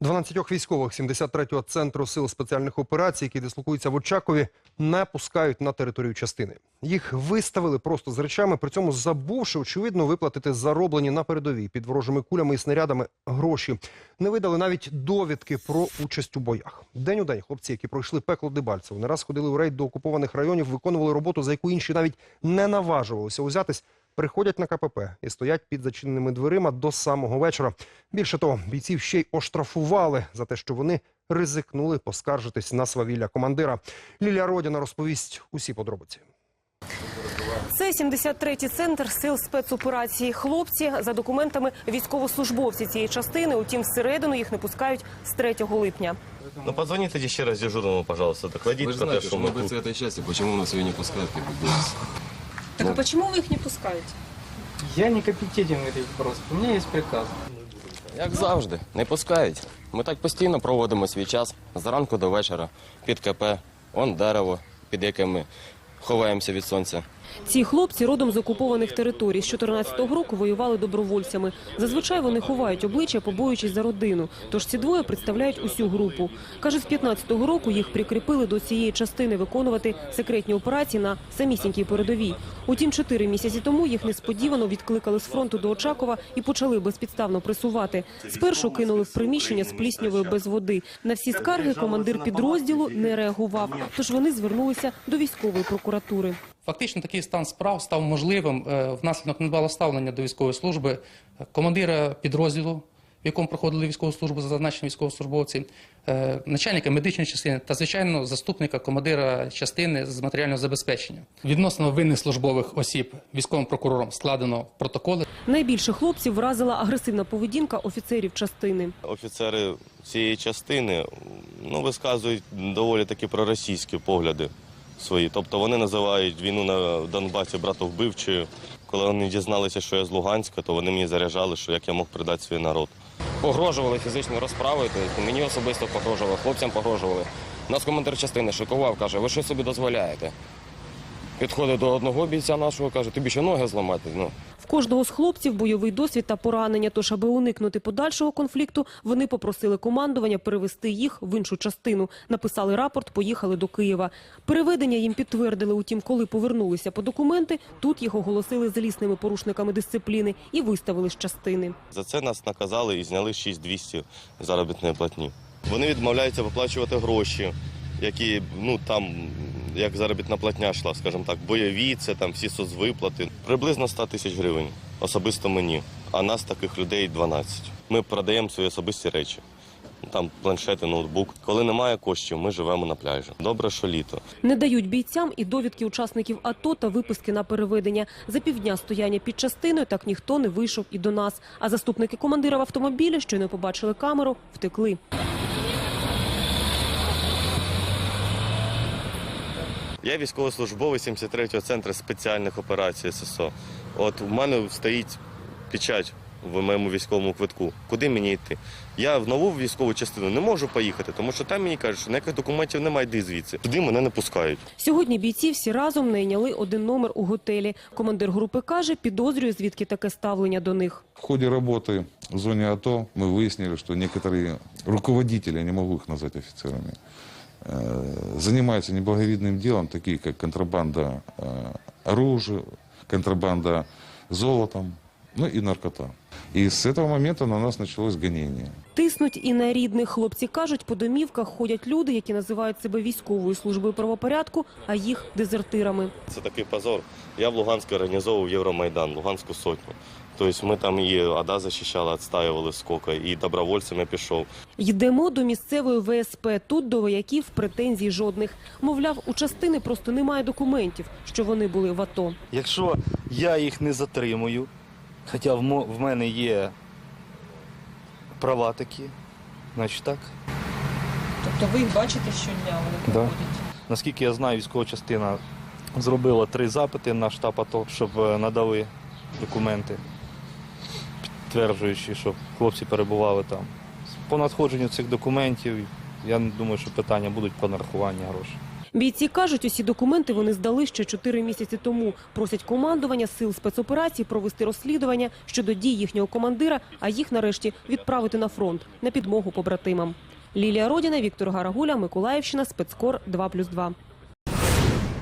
12 військових 73-го центру сил спеціальних операцій, які дислокуються в Очакові, не пускають на територію частини. Їх виставили просто з речами, при цьому забувши, очевидно, виплатити зароблені на передовій під ворожими кулями і снарядами гроші. Не видали навіть довідки про участь у боях. День у день хлопці, які пройшли пекло Дебальцево, не раз ходили у рейд до окупованих районів, виконували роботу, за яку інші навіть не наважувалися узятись Приходять на КПП і стоять під зачиненими дверима до самого вечора. Більше того, бійців ще й оштрафували за те, що вони ризикнули поскаржитись на свавілля командира. Лілія Родіна розповість усі подробиці. Це 73-й центр сил спецоперації. Хлопці за документами військовослужбовці цієї частини. Утім, всередину їх не пускають з 3 липня. Ну, позвоните еще раз дежурному, пожалуйста. Докладите Вы же про то, знаете, что что мы мы тут. бойцы этой части, почему нас ее не пускают, как бы здесь? так а почему вы их не пускаете? Я не компетентен в этих вопросах. У меня есть приказ. Як завжди, не пускають. Ми так постійно проводимо свій час з ранку до вечора під КП, он дерево, під яке ми ховаємося від сонця. Ці хлопці родом з окупованих територій. З 14-го року воювали добровольцями. Зазвичай вони ховають обличчя, побоюючись за родину. Тож ці двоє представляють усю групу. Кажуть, з 15-го року їх прикріпили до цієї частини виконувати секретні операції на самісінькій передовій. Утім, чотири місяці тому їх несподівано відкликали з фронту до Очакова і почали безпідставно пресувати. Спершу кинули в приміщення з пліснявою без води. На всі скарги командир підрозділу не реагував. Тож вони звернулися до військової прокуратури. Фактично такий стан справ став можливим е, внаслідок недбалого ставлення до військової служби е, командира підрозділу, в якому проходили військову службу за зазначені військовослужбовці, е, начальника медичної частини та, звичайно, заступника командира частини з матеріального забезпечення. Відносно винних службових осіб військовим прокурором складено протоколи. Найбільше хлопців вразила агресивна поведінка офіцерів частини. Офіцери цієї частини ну, висказують доволі такі проросійські погляди свої. Тобто вони називають війну на Донбасі братовбивчою. Коли вони дізналися, що я з Луганська, то вони мені заряджали, що як я мог предати свій народ. Погрожували фізичною розправою, тобто мені особисто погрожували, хлопцям погрожували. Нас командир частини шикував, каже, ви що собі дозволяєте? Підходить до одного бійця нашого, каже, тобі ще ноги зламати. Ну, В кожного з хлопців бойовий досвід та поранення. Тож, аби уникнути подальшого конфлікту, вони попросили командування перевести їх в іншу частину. Написали рапорт, поїхали до Києва. Переведення їм підтвердили. Утім, коли повернулися по документи, тут їх оголосили злісними порушниками дисципліни і виставили з частини. За це нас наказали і зняли 6200 заробітної платні. Вони відмовляються виплачувати гроші, які ну там як заробітна платня йшла, скажімо так, бойові, це там всі соцвиплати. Приблизно 100 тисяч гривень особисто мені. А нас таких людей 12. Ми продаємо свої особисті речі. Там планшети, ноутбук. Коли немає коштів, ми живемо на пляжі. Добре, що літо. Не дають бійцям і довідки учасників АТО та виписки на переведення. За півдня стояння під частиною так ніхто не вийшов і до нас. А заступники командира в автомобілі, що не побачили камеру, втекли. Я військовослужбовець 73-го центру спеціальних операцій ССО. От у мене стоїть печать в моєму військовому квитку. Куди мені йти? Я в нову військову частину не можу поїхати, тому що там мені кажуть, що ніяких документів немає, йди звідси. Туди мене не пускають. Сьогодні бійці всі разом найняли один номер у готелі. Командир групи каже, підозрює, звідки таке ставлення до них. В ходе работы в зоне АТО мы выяснили, что некоторые руководители, я не могу их назвать офицерами, э, занимаются неблаговидным делом, такие как контрабанда э, оружия, контрабанда золотом, ну и наркота. И с этого момента на нас началось гонение. Тиснуть і на рідних. Хлопці кажуть, по домівках ходять люди, які називають себе військовою службою правопорядку, а їх дезертирами. Це такий позор. Я в Луганську організовував Євромайдан, Луганську сотню. Тобто ми там і АДА захищали, відстаювали скоки, і добровольцями пішов. Йдемо до місцевої ВСП. Тут до вояків претензій жодних. Мовляв, у частини просто немає документів, що вони були в АТО. Якщо я їх не затримую, хоча в, мо- в мене є права такі, значить так. Тобто ви їх бачите щодня, вони Да. Наскільки я знаю, військова частина зробила три запити на штаб АТО, щоб е, надали документи, підтверджуючи, що хлопці перебували там. По надходженню цих документів, я думаю, що питання будуть по нарахуванню грошей. Бійці кажуть, усі документи вони здали ще чотири місяці тому. Просять командування сил спецоперацій провести розслідування щодо дій їхнього командира, а їх нарешті відправити на фронт на підмогу побратимам. Лілія Родіна, Віктор Гарагуля, Миколаївщина, спецкор 2+,2.